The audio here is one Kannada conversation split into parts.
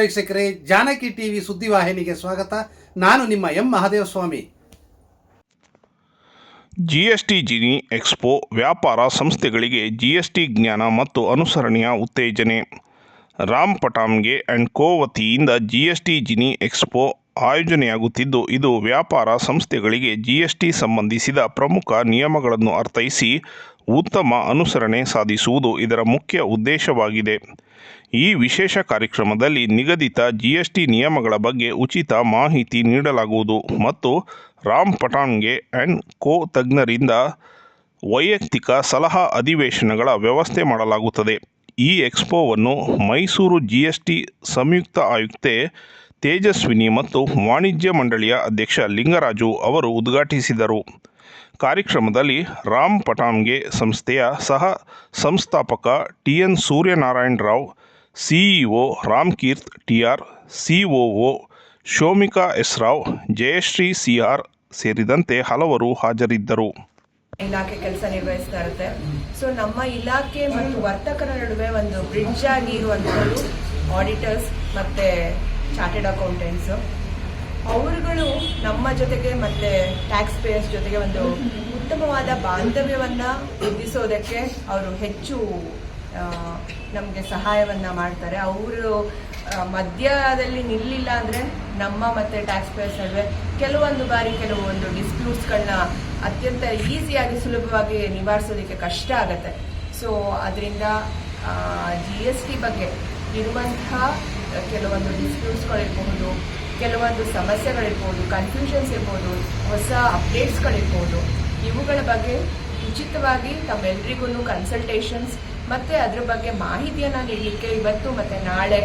ವೀಕ್ಷಕರೇ, ಜಾನಕಿ ಟಿವಿ ಸುದ್ದಿವಾಹಿನಿಗೆ ಸ್ವಾಗತ. ನಾನು ನಿಮ್ಮ M Mahadevaswamy. GST genie expo ವ್ಯಾಪಾರ ಸಂಸ್ಥೆಗಳಿಗೆ ಜಿಎಸ್ಟಿ ಜ್ಞಾನ ಮತ್ತು ಅನುಸರಣೆಯ ಉತ್ತೇಜನೆ. ರಾಮ್ ಪಟಾಮ್ಗೆ ಆ್ಯಂಡ್ ಕೋ ವತಿಯಿಂದ ಜಿಎಸ್ಟಿ ಜಿನಿ ಎಕ್ಸ್ಪೋ ಆಯೋಜನೆಯಾಗುತ್ತಿದ್ದು, ಇದು ವ್ಯಾಪಾರ ಸಂಸ್ಥೆಗಳಿಗೆ ಜಿಎಸ್ಟಿ ಸಂಬಂಧಿಸಿದ ಪ್ರಮುಖ ನಿಯಮಗಳನ್ನು ಅರ್ಥೈಸಿ ಉತ್ತಮ ಅನುಸರಣೆ ಸಾಧಿಸುವುದು ಇದರ ಮುಖ್ಯ ಉದ್ದೇಶವಾಗಿದೆ. ಈ ವಿಶೇಷ ಕಾರ್ಯಕ್ರಮದಲ್ಲಿ ನಿಗದಿತ ಜಿಎಸ್ಟಿ ನಿಯಮಗಳ ಬಗ್ಗೆ ಉಚಿತ ಮಾಹಿತಿ ನೀಡಲಾಗುವುದು ಮತ್ತು ರಾಮ್ ಪಠಾಣ್ಗೆ ಆ್ಯಂಡ್ ಕೋ ತಜ್ಞರಿಂದ ವೈಯಕ್ತಿಕ ಸಲಹಾ ಅಧಿವೇಶನಗಳ ವ್ಯವಸ್ಥೆ ಮಾಡಲಾಗುತ್ತದೆ. ಈ ಎಕ್ಸ್ಪೋವನ್ನು ಮೈಸೂರು ಜಿಎಸ್ಟಿ ಸಂಯುಕ್ತ ಆಯುಕ್ತೆ ತೇಜಸ್ವಿನಿ ಮತ್ತು ವಾಣಿಜ್ಯ ಮಂಡಳಿಯ ಅಧ್ಯಕ್ಷ ಲಿಂಗರಾಜು ಅವರು ಉದ್ಘಾಟಿಸಿದರು. ಕಾರ್ಯಕ್ರಮದಲ್ಲಿ ರಾಮ್ ಪಟಾನ್ಗೆ ಸಂಸ್ಥೆಯ ಸಹ ಸಂಸ್ಥಾಪಕ T N Suryanarayana Rao, CEO Ramkeerth TR COO Shomika S Rao, Jayashree CR ಸೇರಿದಂತೆ ಹಲವರು ಹಾಜರಿದ್ದರು. ಇಲಾಖೆ ಕೆಲಸ ನಿರ್ವಹಿಸ್ತಾ ಇರುತ್ತೆ. ಸೊ ನಮ್ಮ ಇಲಾಖೆ ಮತ್ತು ವರ್ತಕರ ನಡುವೆ ಒಂದು ಬ್ರಿಡ್ಜ್ ಆಗಿ ಆಡಿಟರ್ಸ್ ಮತ್ತೆ ಚಾರ್ಟೆಡ್ ಅಕೌಂಟೆಂಟ್ಸ್ ಅವರುಗಳು ನಮ್ಮ ಜೊತೆಗೆ ಮತ್ತೆ ಟ್ಯಾಕ್ಸ್ ಪೇಯರ್ಸ್ ಜೊತೆಗೆ ಒಂದು ಉತ್ತಮವಾದ ಬಾಂಧವ್ಯವನ್ನ ವೃದ್ಧಿಸೋದಕ್ಕೆ ಅವರು ಹೆಚ್ಚು ನಮಗೆ ಸಹಾಯವನ್ನ ಮಾಡ್ತಾರೆ. ಅವರು ಮಧ್ಯದಲ್ಲಿ ನಿಲ್ಲಿಲ್ಲ ಅಂದ್ರೆ ನಮ್ಮ ಮತ್ತೆ ಟ್ಯಾಕ್ಸ್ ಪೇಯರ್ಸ್ ನಡುವೆ ಕೆಲವೊಂದು ಬಾರಿ ಕೆಲವೊಂದು ಡಿಸ್ಪ್ಯೂಟ್ಸ್ಗಳನ್ನ ಅತ್ಯಂತ ಈಸಿಯಾಗಿ ಸುಲಭವಾಗಿ ನಿವಾರಿಸೋದಕ್ಕೆ ಕಷ್ಟ ಆಗತ್ತೆ. ಸೊ ಅದರಿಂದ ಜಿ ಎಸ್ ಟಿ ಬಗ್ಗೆ ಇರುವಂತಹ ಕೆಲವೊಂದು ಡಿಸ್ಪ್ಯೂಟ್ಸ್ಗಳಿರ್ಬಹುದು ಕೆಲವೊಂದು ಸಮಸ್ಯೆಗಳಿರ್ಬೋದು ಕನ್ಫ್ಯೂಷನ್ಸ್ ಇರ್ಬೋದು, ಹೊಸ ಅಪ್ಡೇಟ್ಸ್ಗಳಿರ್ಬೋದು ಇವುಗಳ ಬಗ್ಗೆ ಉಚಿತವಾಗಿ ತಮ್ಮೆಲ್ರಿಗೂ ಕನ್ಸಲ್ಟೇಷನ್ಸ್ ಮತ್ತು ಅದ್ರ ಬಗ್ಗೆ ಮಾಹಿತಿಯನ್ನು ನೀಡಲಿಕ್ಕೆ ಇವತ್ತು ಮತ್ತು ನಾಳೆ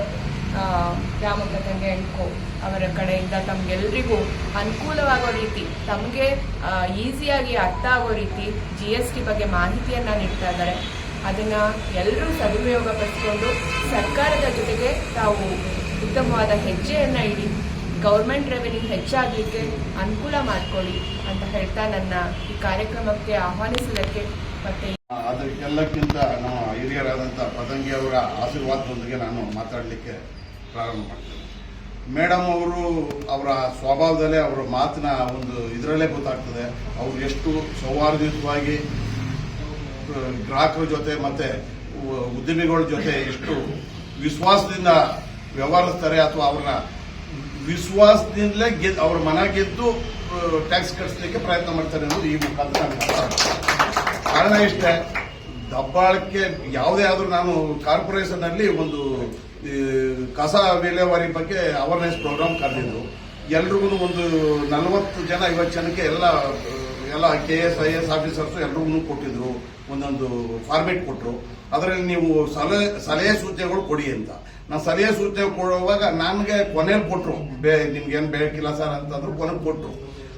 ರಾಮಕಥಂಗೆ ಅಂಡ್ಕೋ ಅವರ ಕಡೆಯಿಂದ ತಮಗೆಲ್ರಿಗೂ ಅನುಕೂಲವಾಗೋ ರೀತಿ, ತಮಗೆ ಈಸಿಯಾಗಿ ಅರ್ಥ ಆಗೋ ರೀತಿ ಜಿ ಎಸ್ ಟಿ ಬಗ್ಗೆ ಮಾಹಿತಿಯನ್ನು ನೀಡ್ತಾ ಇದ್ದಾರೆ. ಅದನ್ನ ಎಲ್ಲರೂ ಸದುಪಯೋಗ ಪಡಿಸ್ಕೊಂಡು ಸರ್ಕಾರದ ಜೊತೆಗೆ ತಾವು ಉತ್ತಮವಾದ ಹೆಜ್ಜೆಯನ್ನ ಇಡಿ, ಗೌರ್ಮೆಂಟ್ ರೆವೆನ್ಯೂ ಹೆಚ್ಚಾಗಲಿಕ್ಕೆ ಅನುಕೂಲ ಮಾಡ್ಕೊಳ್ಳಿ ಅಂತ ಹೇಳ್ತಾ ನನ್ನ ಈ ಕಾರ್ಯಕ್ರಮಕ್ಕೆ ಆಹ್ವಾನಿಸಿದಕ್ಕೆ ಮತ್ತೆ ಅದಕ್ಕೆಲ್ಲಕ್ಕಿಂತ ನಮ್ಮ ಹಿರಿಯರಾದಂಥ ಪತಂಗಿ ಅವರ ಆಶೀರ್ವಾದದೊಂದಿಗೆ ನಾನು ಮಾತಾಡಲಿಕ್ಕೆ ಪ್ರಾರಂಭ ಮಾಡ್ತೇನೆ. ಮೇಡಮ್ ಅವರು ಅವರ ಸ್ವಭಾವದಲ್ಲೇ ಅವರ ಮಾತಿನ ಒಂದು ಇದರಲ್ಲೇ ಗೊತ್ತಾಗ್ತದೆ. ಅವರು ಎಷ್ಟು ಸೌಹಾರ್ದಯುತವಾಗಿ ಗ್ರಾಹಕರ ಜೊತೆ ಮತ್ತೆ ಉದ್ಯಮಿಗಳ ಜೊತೆ ಎಷ್ಟು ವಿಶ್ವಾಸದಿಂದ ವ್ಯವಹರಿಸ್ತಾರೆ ಅಥವಾ ಅವ್ರನ್ನ ವಿಶ್ವಾಸದಿಂದಲೇ ಗೆದ್ದು ಅವ್ರ ಮನ ಗೆದ್ದು ಟ್ಯಾಕ್ಸ್ ಕಟ್ಟಿಸಲಿಕ್ಕೆ ಪ್ರಯತ್ನ ಮಾಡ್ತಾರೆ ಅನ್ನೋದು ಈ ಮುಖಾಂತರ ಕಾರಣ ಇಷ್ಟೇ ದಬ್ಬಾಳಕ್ಕೆ ಯಾವುದೇ ಆದರೂ ನಾನು ಕಾರ್ಪೊರೇಷನ್ ಅಲ್ಲಿ ಒಂದು ಕಸ ವಿಲೇವಾರಿ ಬಗ್ಗೆ ಅವೇರ್ನೆಸ್ ಪ್ರೋಗ್ರಾಮ್ ಕರೆದಿದ್ದು. ಎಲ್ರಿಗೂ ಒಂದು ನಲವತ್ತು ಜನ ಐವತ್ತು ಜನಕ್ಕೆ ಎಲ್ಲ ಎಲ್ಲ K S I S officers ಎಲ್ರಿಗೂ ಕೊಟ್ಟಿದ್ರು, ಒಂದೊಂದು ಫಾರ್ಮೇಟ್ ಕೊಟ್ಟರು ಅದರಲ್ಲಿ ನೀವು ಸಲಹೆ ಸಲಹೆ ಸೂಚನೆಗಳು ಕೊಡಿ ಅಂತ. ನಾನು ಸಲಹೆ ಸೂಚನೆ ಕೊಡುವಾಗ ನನಗೆ ಕೊನೆಯಲ್ಲಿ ಕೊಟ್ಟರು ಬೇ, ನಿಮ್ಗೇನು ಬೇಕಿಲ್ಲ ಸರ್ ಅಂತಂದ್ರು ಕೊನೆಗೆ ಕೊಟ್ಟರು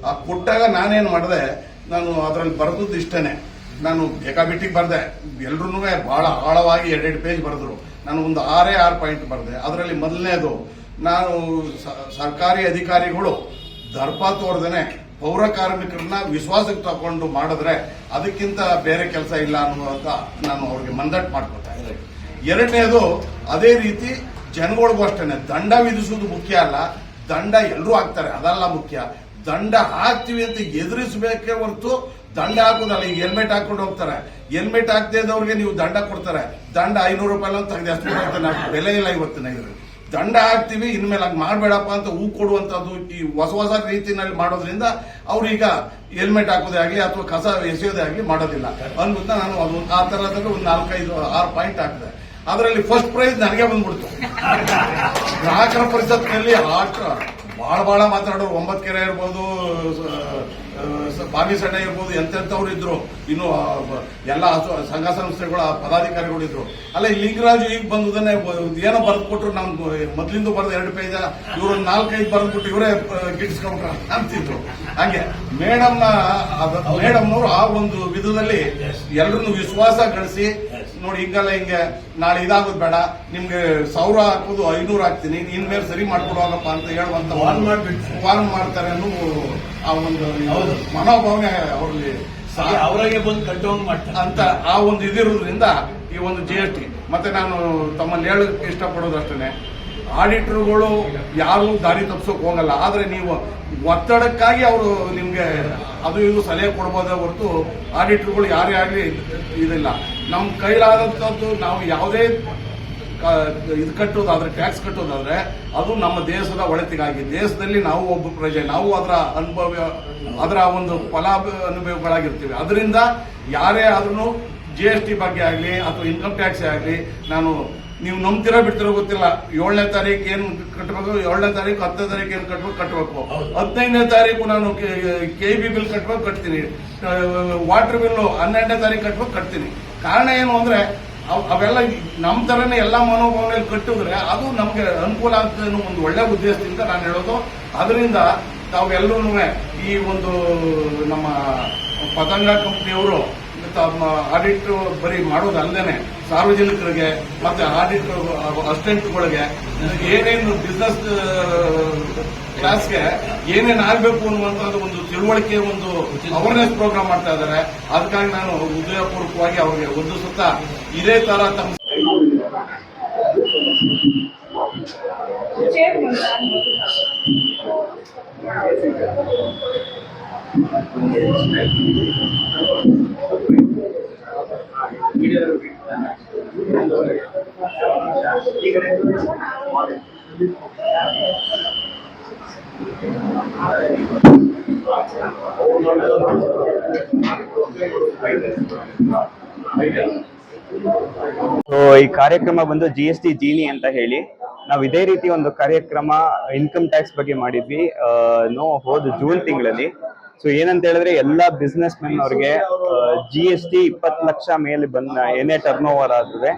ಆ ಕೊಟ್ಟಾಗ ನಾನೇನು ಮಾಡಿದೆ, ನಾನು ಅದರಲ್ಲಿ ಬರೆದದ್ದು ಇಷ್ಟೇ ನಾನು ಬೇಕಾಬಿಟ್ಟಿಗೆ ಬರೆದೆ. ಎಲ್ರೂ ಬಹಳ ಆಳವಾಗಿ ಎರಡೆರಡು ಪೇಜ್ ಬರೆದ್ರು. ನಾನು ಒಂದು ಆರೇ ಆರು ಪಾಯಿಂಟ್ ಬರೆದೆ. ಅದರಲ್ಲಿ ಮೊದಲನೇದು, ನಾನು ಸರ್ಕಾರಿ ಅಧಿಕಾರಿಗಳು ದರ್ಪ ತೋರ್ದೇನೆ ಪೌರ ಕಾರ್ಮಿಕರನ್ನ ವಿಶ್ವಾಸಕ್ಕೆ ತಗೊಂಡು ಮಾಡಿದ್ರೆ ಅದಕ್ಕಿಂತ ಬೇರೆ ಕೆಲಸ ಇಲ್ಲ ಅನ್ನುವಂತ ನಾನು ಅವ್ರಿಗೆ ಮಂದಟ್ ಮಾಡ್ಕೊತಾ ಇದ್ದೆ ಎರಡನೇದು, ಅದೇ ರೀತಿ ಜನಗಳಿಗೂ ಅಷ್ಟೇನೆ, ದಂಡ ವಿಧಿಸುವುದು ಮುಖ್ಯ ಅಲ್ಲ, ದಂಡ ಎಲ್ಲರೂ ಹಾಕ್ತಾರೆ, ಅದಲ್ಲ ಮುಖ್ಯ. ದಂಡ ಹಾಕ್ತಿವಿ ಅಂತ ಎದುರಿಸಬೇಕೇ ಹೊರತು ದಂಡ ಹಾಕೋದಲ್ಲ ಈಗ ಹೆಲ್ಮೆಟ್ ಹಾಕೊಂಡು ಹೋಗ್ತಾರೆ. ಹೆಲ್ಮೆಟ್ ಹಾಕದೇ ಇದ್ದವ್ರಿಗೆ ನೀವು ದಂಡ ಕೊಡ್ತಾರೆ. ದಂಡ ಐನೂರು ರೂಪಾಯಿ ಅಂತ ತೆಗೆದು ಅಷ್ಟು ಬೆಲೆ ಇಲ್ಲ ಇವತ್ತಿನ ಇದ್ರಲ್ಲಿ. ದಂಡ ಹಾಕ್ತಿವಿ, ಇನ್ಮೇಲೆ ಹಂಗೆ ಮಾಡಬೇಡಪ್ಪ ಅಂತ ಹೂ ಕೊಡುವಂಥದ್ದು ಈ ಹೊಸ ಹೊಸ ರೀತಿನಲ್ಲಿ ಮಾಡೋದ್ರಿಂದ ಅವ್ರೀಗ ಹೆಲ್ಮೆಟ್ ಹಾಕೋದೇ ಆಗಲಿ ಅಥವಾ ಕಸ ಎಸೆಯೋದೇ ಆಗಲಿ ಮಾಡೋದಿಲ್ಲ. ಅಂದ್ಬಿಟ್ಟು ನಾನು ಅದು ಆ ಥರದಲ್ಲಿ ಒಂದು ನಾಲ್ಕೈದು, ಆರು ಪಾಯಿಂಟ್ ಹಾಕಿದೆ. ಅದರಲ್ಲಿ ಫಸ್ಟ್ ಪ್ರೈಸ್ ನನಗೆ ಬಂದ್ಬಿಡ್ತು. ಗ್ರಾಹಕರ ಪರಿಷತ್ನಲ್ಲಿ ಆಟ ಭಾಳ ಭಾಳ ಮಾತಾಡೋರು ಒಂಬತ್ತು ಕೆರೆ ಇರ್ಬೋದು ಬಾಗಿಸಣ್ಣ ಇರ್ಬೋದು ಎಂತೆಂಥವ್ರು ಇದ್ರು. ಇನ್ನು ಎಲ್ಲ ಸಂಘ ಸಂಸ್ಥೆಗಳ ಪದಾಧಿಕಾರಿಗಳು ಇದ್ರು. ಅಲ್ಲ ಈ ಲಿಂಗರಾಜು ಈಗ ಬಂದುದನ್ನೇ ಏನೋ ಬರೆದು ಕೊಟ್ರು ನಮ್ ಮೊದ್ಲಿಂದ ಬರೆದ ಎರಡು ಪೇಜ ಇವರು ನಾಲ್ಕೈದು ಬರೆದ್ಬಿಟ್ಟು ಇವರೇ ಗಿಟ್ಟಿಸ್ಕೊಂಡ್ರ ಅಂತಿದ್ರು. ಹಂಗೆ ಮೇಡಮ್ನ ಮೇಡಮ್ನವರು ಆ ಒಂದು ವಿಧದಲ್ಲಿ ಎಲ್ಲರನ್ನು ವಿಶ್ವಾಸ ಗಳಿಸಿ ನೋಡಿ ಹಿಂಗಲ್ಲ ಹಿಂಗೆ ನಾಳೆ ಇದಾಗೋದು ಬೇಡ. ನಿಮ್ಗೆ ಸಾವಿರ ಹಾಕೋದು ಐನೂರು ಹಾಕ್ತೀನಿ. ಇನ್ಮೇಲೆ ಸರಿ ಮಾಡ್ಕೊಡುವಾಗಪ್ಪ ಅಂತ ಹೇಳುವಂತ ವಾರ್ನ್ ಮಾಡ್ಬಿಟ್ಟು. ವಾರ್ನ್ ಮಾಡ್ತಾರೆ ಅನ್ನೋ ಆ ಒಂದು. ಮನೋಭಾವನೆ ಅವರಲ್ಲಿ ಅವರಿಗೆ ಅವರಾಗೆ ಬಂದು ಕಟ್ಟೋಂಗ್ ಮಾಡ್ತಾರೆ. ಅಂತ ಆ ಒಂದು ಇದಿರೋದ್ರಿಂದ ಈ ಒಂದು ಜಿ ಎಸ್ ಟಿ ಮತ್ತೆ ನಾನು ತಮ್ಮಲ್ಲಿ ಹೇಳಕ್ ಇಷ್ಟಪಡೋದು ಅಷ್ಟೇ ಆಡಿಟರ್ಗಳು ಯಾರು ದಾರಿ ತಪ್ಸೋಕ್ ಹೋಗಲ್ಲ. ಆದ್ರೆ ನೀವು ಒತ್ತಡಕ್ಕಾಗಿ ಅವರು ನಿಮ್ಗೆ ಅದು ಇದು ಸಲಹೆ ಕೊಡ್ಬೋದೇ ಹೊರತು ಆಡಿಟರ್ಗಳು ಯಾರೇ ಆಗಲಿ ಇದಿಲ್ಲ. ನಮ್ಮ ಕೈಲಾದಂಥದ್ದು ನಾವು ಯಾವುದೇ ಇದು ಕಟ್ಟೋದಾದ್ರೆ ಟ್ಯಾಕ್ಸ್ ಕಟ್ಟೋದಾದ್ರೆ ಅದು ನಮ್ಮ ದೇಶದ ಒಳಿತಿಗಾಗಿ. ದೇಶದಲ್ಲಿ ನಾವು ಒಬ್ಬ ಪ್ರಜೆ ನಾವು ಅದರ ಅನುಭವ ಅದರ ಒಂದು ಫಲಾನುಭವಿಗಳಾಗಿರ್ತೀವಿ. ಅದರಿಂದ ಯಾರೇ ಆದ್ರೂ ಜಿ ಎಸ್ ಟಿ ಬಗ್ಗೆ ಆಗಲಿ ಅಥವಾ ಇನ್ಕಮ್ ಟ್ಯಾಕ್ಸ್ ಆಗಲಿ ನಾನು ನೀವು ನಂಬ್ತಿರೋ ಬಿಡ್ತಿರೋ ಗೊತ್ತಿಲ್ಲ. ಏಳನೇ ತಾರೀಕು ಏನು ಕಟ್ಟಬೇಕು ಏಳನೇ ತಾರೀಕು ಹತ್ತನೇ ತಾರೀಕು ಏನು ಕಟ್ಟಬೇಕು ಕಟ್ಟಬೇಕು ಹದಿನೈದನೇ ತಾರೀಕು ನಾನು ಕೆ ಬಿ ಬಿಲ್ ಕಟ್ಟಬೇಕು ಕಟ್ತೀನಿ. ವಾಟರ್ ಬಿಲ್ಲು ಹನ್ನೆರಡನೇ ತಾರೀಕು ಕಟ್ಟಬೇಕು ಕಟ್ತೀನಿ. ಕಾರಣ ಏನು ಅಂದ್ರೆ, ಅವ್- ಅವೆಲ್ಲ ನಮ್ಮ ತರನೇ ಎಲ್ಲ ಮನೋಭಾವನೆಯಲ್ಲಿ ಕಟ್ಟಿದ್ರೆ ಅದು ನಮಗೆ ಅನುಕೂಲ ಆಗ್ತದೆ ಒಂದು ಒಳ್ಳೆ ಉದ್ದೇಶದಿಂದ ನಾನು ಹೇಳೋದು. ಅದರಿಂದ ತಾವೆಲ್ಲರೂ ಈ ಒಂದು ನಮ್ಮ ಪತಂಗ ಕಂಪ್ನಿಯವರು ತಮ್ಮ ಆಡಿಟ್ ಬರೀ ಮಾಡೋದಲ್ಲದೇನೆ ಸಾರ್ವಜನಿಕರಿಗೆ ಮತ್ತೆ ಆಡಿಟ್ ಅಸಿಸ್ಟೆಂಟ್ಗಳಿಗೆ, ಏನೇನು ಬಿಸ್ನೆಸ್ ಕ್ಲಾಸ್ಗೆ ಏನೇನು ಆಗಬೇಕು ಅನ್ನುವಂಥದ್ದು ಒಂದು ತಿಳುವಳಿಕೆ, ಒಂದು ಅವೇರ್ನೆಸ್ ಪ್ರೋಗ್ರಾಮ್ ಮಾಡ್ತಾ ಇದ್ದಾರೆ. ಅದಕ್ಕಾಗಿ ನಾನು ಹೃದಯಪೂರ್ವಕವಾಗಿ ಅವರಿಗೆ ಒಂದು ಸುತ್ತ ಇದೇ ತರ ತಮ್ಮ ಸೊ ಈ ಕಾರ್ಯಕ್ರಮ ಬಂದು ಜಿ ಎಸ್ ಟಿ ಜೀನಿ ಅಂತ ಹೇಳಿ. ನಾವು ಇದೇ ರೀತಿ ಒಂದು ಕಾರ್ಯಕ್ರಮ ಇನ್ಕಮ್ ಟ್ಯಾಕ್ಸ್ ಬಗ್ಗೆ ಮಾಡಿದ್ವಿ. ನೋ, ಹೋದ ಜೂನ್ ತಿಂಗಳಲ್ಲಿ. ಸೊ ಏನಂತ ಹೇಳಿದ್ರೆ ಎಲ್ಲಾ ಬಿಸ್ನೆಸ್ ಮೆನ್ ಅವ್ರಿಗೆ ಜಿ ಎಸ್ ಟಿ ಇಪ್ಪತ್ತು ಲಕ್ಷ ಮೇಲೆ ಬಂದ, ಏನೇ ಟರ್ನ್ ಓವರ್ ಆದ್ರೆ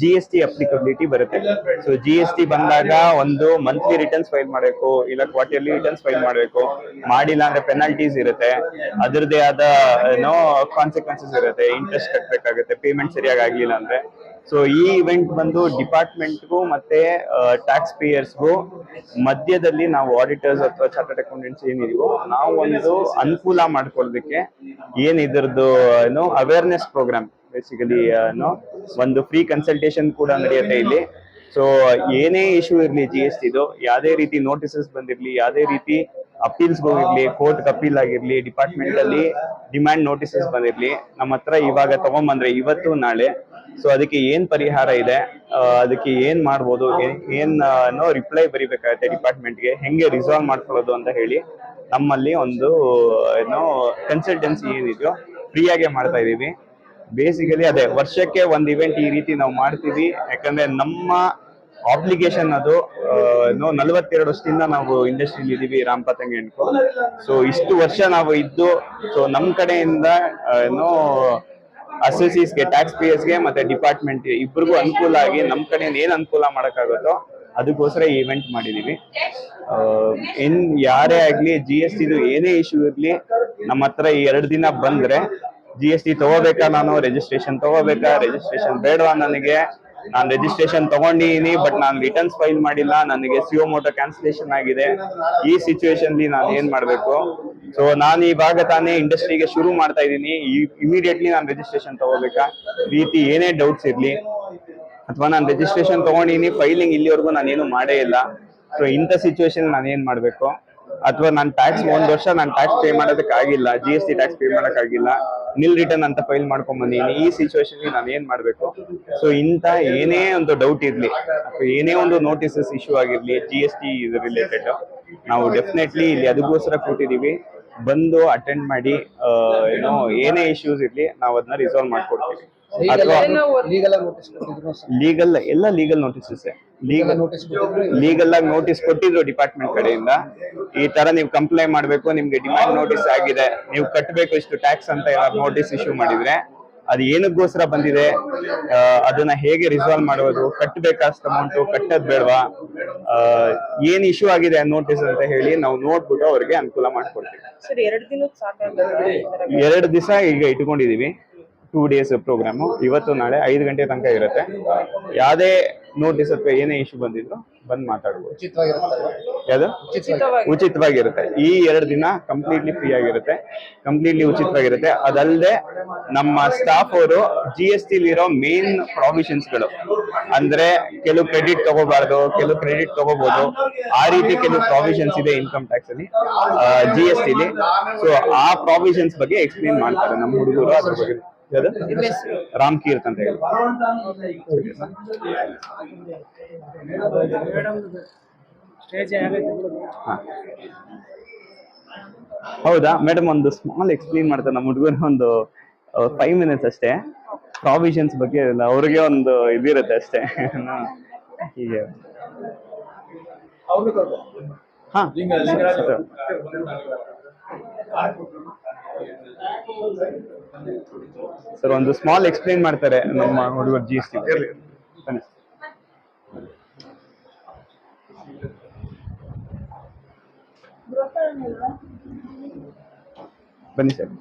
ಜಿ ಎಸ್ ಟಿ ಅಪ್ಲಿಕಬಿಲಿಟಿ ಬರುತ್ತೆ. ಸೊ ಜಿ ಎಸ್ ಟಿ ಬಂದಾಗ ಒಂದು ಮಂತ್ಲಿ ರಿಟರ್ನ್ಸ್ ಫೈಲ್ ಮಾಡಬೇಕು, ಇಲ್ಲ ಕ್ವಾರ್ಟರ್ಲಿ ರಿಟರ್ನ್ಸ್ ಫೈಲ್ ಮಾಡಬೇಕು. ಮಾಡಿಲ್ಲ ಅಂದ್ರೆ ಪೆನಾಲ್ಟೀಸ್ ಇರುತ್ತೆ. ಅದರದೇ ಆದ ಏನೋ ಕಾನ್ಸಿಕ್ವೆನ್ಸಸ್ ಇರುತ್ತೆ. ಇಂಟ್ರೆಸ್ಟ್ ಕಟ್ಟಬೇಕಾಗುತ್ತೆ ಪೇಮೆಂಟ್ ಸರಿಯಾಗಿ ಆಗ್ಲಿಲ್ಲ ಅಂದ್ರೆ. ಸೊ ಈ ಇವೆಂಟ್ ಬಂದು ಡಿಪಾರ್ಟ್ಮೆಂಟ್ಗೂ ಮತ್ತೆ ಟ್ಯಾಕ್ಸ್ ಪೇಯರ್ಸ್ಗೂ ಮಧ್ಯದಲ್ಲಿ ನಾವು ಆಡಿಟರ್ಸ್ ಅಥವಾ ಚಾರ್ಟರ್ಡ್ ಅಕೌಂಟೆಂಟ್ಸ್ ಏನಿದೆಯೋ ನಾವು ಒಂದು ಅನುಕೂಲ ಮಾಡ್ಕೊಳ್ಳೋದಕ್ಕೆ ಏನ್ ಇದ್ರದ್ದು ಏನು ಅವೇರ್ನೆಸ್ ಪ್ರೋಗ್ರಾಮ್ ಬೇಸಿಕಲಿ ಏನೋ ಒಂದು ಫ್ರೀ ಕನ್ಸಲ್ಟೇಷನ್ ಕೂಡ ನಡೆಯುತ್ತೆ ಇಲ್ಲಿ. ಸೊ ಏನೇ ಇಶ್ಯೂ ಇರ್ಲಿ ಜಿ ಎಸ್ ಟಿದು ಯಾವುದೇ ರೀತಿ ನೋಟಿಸಸ್ ಬಂದಿರಲಿ, ಯಾವುದೇ ರೀತಿ ಅಪೀಲ್ಸ್ ಹೋಗಿರ್ಲಿ ಕೋರ್ಟ್ ಅಪೀಲ್ ಆಗಿರ್ಲಿ ಡಿಪಾರ್ಟ್ಮೆಂಟ್ ಅಲ್ಲಿ ಡಿಮ್ಯಾಂಡ್ ನೋಟಿಸಸ್ ಬಂದಿರ್ಲಿ, ನಮ್ಮ ಹತ್ರ ಇವಾಗ ತಗೊಂಬಂದ್ರೆ ಇವತ್ತು, ನಾಳೆ. ಸೊ ಅದಕ್ಕೆ ಏನ್ ಪರಿಹಾರ ಇದೆ? ಅದಕ್ಕೆ ಏನ್ ಮಾಡ್ಬೋದು? ಏನ್- ರಿಪ್ಲೈ ಬರಿಬೇಕಾಗತ್ತೆ ಡಿಪಾರ್ಟ್ಮೆಂಟ್ಗೆ ಹೆಂಗೆ ರಿಸಾಲ್ವ್ ಮಾಡ್ಕೊಳ್ಳೋದು ಅಂತ ಹೇಳಿ ನಮ್ಮಲ್ಲಿ ಒಂದು ಏನೋ ಕನ್ಸಲ್ಟೆನ್ಸಿ ಏನಿದೆಯೋ ಫ್ರೀಯಾಗೆ ಮಾಡ್ತಾ ಇದೀವಿ. ಬೇಸಿಕಲಿ ಅದೇ ವರ್ಷಕ್ಕೆ ಒಂದು ಇವೆಂಟ್ ಈ ರೀತಿ ನಾವು ಮಾಡ್ತೀವಿ. ಯಾಕಂದ್ರೆ ನಮ್ಮ ಆಬ್ಲಿಗೇಷನ್ ಅದು ನಲವತ್ತೆರಡು ವರ್ಷದಿಂದ ನಾವು ಇಂಡಸ್ಟ್ರಿಲಿ ಇದೀವಿ ರಾಮ್ ಪತಂಗ್ ಎಣ್ಕೊ ಸೊ ಇಷ್ಟು ವರ್ಷ ನಾವು ಇದ್ದು ಸೊ ನಮ್ ಕಡೆಯಿಂದ ಏನು ಅಸೋಸಿಯೇಟ್ಸ್ಗೆ ಟ್ಯಾಕ್ಸ್ ಪೇಯರ್ಸ್ಗೆ ಮತ್ತೆ ಡಿಪಾರ್ಟ್ಮೆಂಟ್ ಇಬ್ರಿಗೂ ಅನುಕೂಲ ಆಗಿ ನಮ್ ಕಡೆಯಿಂದ ಏನು ಅನುಕೂಲ ಮಾಡಕ್ಕಾಗುತ್ತೋ ಅದಕ್ಕೋಸ್ಕರ ಇವೆಂಟ್ ಮಾಡಿದೀವಿ. ಇನ್ ಯಾರೇ ಆಗ್ಲಿ ಜಿ ಎಸ್ ಟಿದು ಏನೇ ಇಶ್ಯೂ ಇರಲಿ, ನಮ್ಮ ಹತ್ರ ಈ ಎರಡು ದಿನ ಬಂದ್ರೆ ಜಿ ಎಸ್ ಟಿ ತಗೋಬೇಕಾ ನಾನು? ರಿಜಿಸ್ಟ್ರೇಷನ್ ತಗೋಬೇಕಾ? ರಿಜಿಸ್ಟ್ರೇಷನ್ ಬೇಡವಾ ನನಗೆ? ನಾನು ರಿಜಿಸ್ಟ್ರೇಷನ್ ತಗೊಂಡಿದ್ದೀನಿ ಬಟ್ ನಾನು ರಿಟರ್ನ್ಸ್ ಫೈಲ್ ಮಾಡಿಲ್ಲ. ನನಗೆ ಸಿಒ ಮೋಟೋ ಕ್ಯಾನ್ಸಲೇಷನ್ ಆಗಿದೆ. ಈ ಸಿಚುವೇಶನ್ ನಾನು ಏನ್ ಮಾಡಬೇಕು? ಸೊ ನಾನು ಇವಾಗ ತಾನೇ ಇಂಡಸ್ಟ್ರಿಗೆ ಶುರು ಮಾಡ್ತಾ ಇದ್ದೀನಿ. ಇಮಿಡಿಯೇಟ್ಲಿ ನಾನು ರಿಜಿಸ್ಟ್ರೇಷನ್ ತಗೋಬೇಕಾ? ರೀತಿ ಏನೇ ಡೌಟ್ಸ್ ಇರ್ಲಿ. ಅಥವಾ ನಾನು ರಿಜಿಸ್ಟ್ರೇಷನ್ ತಗೊಂಡಿದ್ದೀನಿ ಫೈಲಿಂಗ್ ಇಲ್ಲಿವರೆಗೂ ನಾನೇನು ಮಾಡೇ ಇಲ್ಲ. ಸೊ ಇಂಥ ಸಿಚುವೇಶನ್ ನಾನು ಏನ್ ಮಾಡ್ಬೇಕು? ಅಥವಾ ನಾನು ಟ್ಯಾಕ್ಸ್ ಒಂದ್ ವರ್ಷ ನಾನು ಟ್ಯಾಕ್ಸ್ ಪೇ ಮಾಡೋದಕ್ಕೆ ಆಗಿಲ್ಲ G S T tax pay ಮಾಡೋಕ್ಕಾಗಿಲ್ಲ ನಿಲ್ ರಿಟರ್ನ್ ಅಂತ ಫೈಲ್ ಮಾಡ್ಕೊಂಡ್ ಬಂದೀನಿ. ಈ ಸಿಚುವೇಶನ್ ನಾನು ಏನ್ ಮಾಡ್ಬೇಕು? ಸೊ ಇಂತ ಏನೇ ಒಂದು ಡೌಟ್ ಇರ್ಲಿ ಏನೇ ಒಂದು ನೋಟಿಸಸ್ ಇಶ್ಯೂ ಆಗಿರ್ಲಿ ಜಿ ಎಸ್ ಟಿ ರಿಲೇಟೆಡ್ ನಾವು ಡೆಫಿನೆಟ್ಲಿ ಇಲ್ಲಿ ಅದಕ್ಕೋಸ್ಕರ ಕೂತಿದೀವಿ. ಬಂದು ಅಟೆಂಡ್ ಮಾಡಿ ಏನೋ ಏನೇ ಇಶ್ಯೂಸ್ ಇರ್ಲಿ, ನಾವು ಅದನ್ನ ರಿಸಾಲ್ವ್ ಮಾಡ್ಕೊಡ್ತೀವಿ. ಲೀಗಲ್ ನೋಟಿಸ್ ಕೊಟ್ಟಿದ್ರು ಲೀಗಲ್ ಎಲ್ಲ ಲೀಗಲ್ ನೋಟಿಸಸ್ ಲೀಗಲ್ ಲೀಗಲ್ ಆಗಿ ನೋಟಿಸ್ ಕೊಟ್ಟಿದ್ರು ಡಿಪಾರ್ಟ್ಮೆಂಟ್ ಕಡೆಯಿಂದ. ಈ ತರ ನೀವು ಕಂಪ್ಲೈ ಮಾಡ್ಬೇಕು ನಿಮ್ಗೆ ಡಿಮ್ಯಾಂಡ್ ನೋಟಿಸ್ ಆಗಿದೆ. ನೀವು ಕಟ್ಟಬೇಕು ಇಷ್ಟು ಟ್ಯಾಕ್ಸ್ ಅಂತ ನೋಟಿಸ್ ಇಶ್ಯೂ ಮಾಡಿದ್ರೆ ಅದು ಏನಕ್ಕೋಸ್ಕರ ಬಂದಿದೆ? ಆ, ಅದನ್ನ ಹೇಗೆ ರಿಸಾಲ್ವ್ ಮಾಡೋದು? ಕಟ್ಟಬೇಕಾ ಅಷ್ಟು ಅಮೌಂಟ್ ಕಟ್ಟದ್ ಬೇಡವಾ? ಆ, ಏನ್ ಇಶ್ಯೂ ಆಗಿದೆ ನೋಟಿಸ್ ಅಂತ ಹೇಳಿ ನಾವು ನೋಡ್ಬಿಟ್ಟು ಅವ್ರಿಗೆ ಅನುಕೂಲ ಮಾಡ್ಕೊಡ್ತೀವಿ. ಎರಡು ದಿವಸ ಈಗ ಇಟ್ಕೊಂಡಿದೀವಿ. ಟೂ ಡೇಸ್ ಪ್ರೋಗ್ರಾಮು ಇವತ್ತು ನಾಳೆ ಐದು ಗಂಟೆ ತನಕ ಇರುತ್ತೆ. ಯಾವುದೇ ನೋಟಿಸ್ ಅಥವಾ ಏನೇ ಇಶ್ಯೂ ಬಂದಿದ್ರು ಬಂದು ಮಾತಾಡ್ಬೋದು. ಯಾವುದು? ಉಚಿತವಾಗಿ. ಉಚಿತವಾಗಿರುತ್ತೆ. ಈ ಎರಡು ದಿನ ಕಂಪ್ಲೀಟ್ಲಿ ಫ್ರೀ ಆಗಿರುತ್ತೆ. ಕಂಪ್ಲೀಟ್ಲಿ ಉಚಿತವಾಗಿರುತ್ತೆ. ಅದಲ್ಲದೆ ನಮ್ಮ ಸ್ಟಾಫ್ ಅವರು ಜಿ ಎಸ್ ಟಿಲಿರೋ ಮೇನ್ ಪ್ರಾವಿಷನ್ಸ್ಗಳು ಅಂದ್ರೆ ಕೆಲವು ಕ್ರೆಡಿಟ್ ತಗೋಬಾರ್ದು ಕೆಲವು ಕ್ರೆಡಿಟ್ ತಗೋಬಹುದು ಆ ರೀತಿ ಕೆಲವು ಪ್ರಾವಿಷನ್ಸ್ ಇದೆ ಇನ್ಕಮ್ ಟ್ಯಾಕ್ಸ್ ಅಲ್ಲಿ ಜಿ ಎಸ್ ಟಿಲಿ ಸೊ ಆ ಪ್ರಾವಿಷನ್ಸ್ ಬಗ್ಗೆ ಎಕ್ಸ್ಪ್ಲೇನ್ ಮಾಡ್ತಾರೆ ನಮ್ಮ ಹುಡುಗರು ಅದ್ರ ಬಗ್ಗೆ? ರಾಮ್ ಕೀರ್ತ್ ಅಂತ ಹೇಳಿ. ಹೌದಾ? ಮೇಡಮ್ ಒಂದು ಸ್ಮಾಲ್ ಎಕ್ಸ್ಪ್ಲೇನ್ ಮಾಡ್ತಾರೆ ನಮ್ಮ ಹುಡುಗರ ಒಂದು ಫೈವ್ ಮಿನಿಟ್ಸ್ ಅಷ್ಟೇ. ಪ್ರಾವಿಷನ್ಸ್ ಬಗ್ಗೆ ಅವ್ರಿಗೆ ಒಂದು ಇದಿರುತ್ತೆ ಅಷ್ಟೇ. ಹೀಗೆ. ಹಾ. ಸರ್ ಒಂದು ಸ್ಮಾಲ್ ಎಕ್ಸ್ಪ್ಲೇನ್ ಮಾಡ್ತಾರೆ ನಮ್ಮ ಹುಡುಗರು ಜಿ ಎಸ್ ಟಿ ಬನ್ನಿ. ಬನ್ನಿ ಸರ್.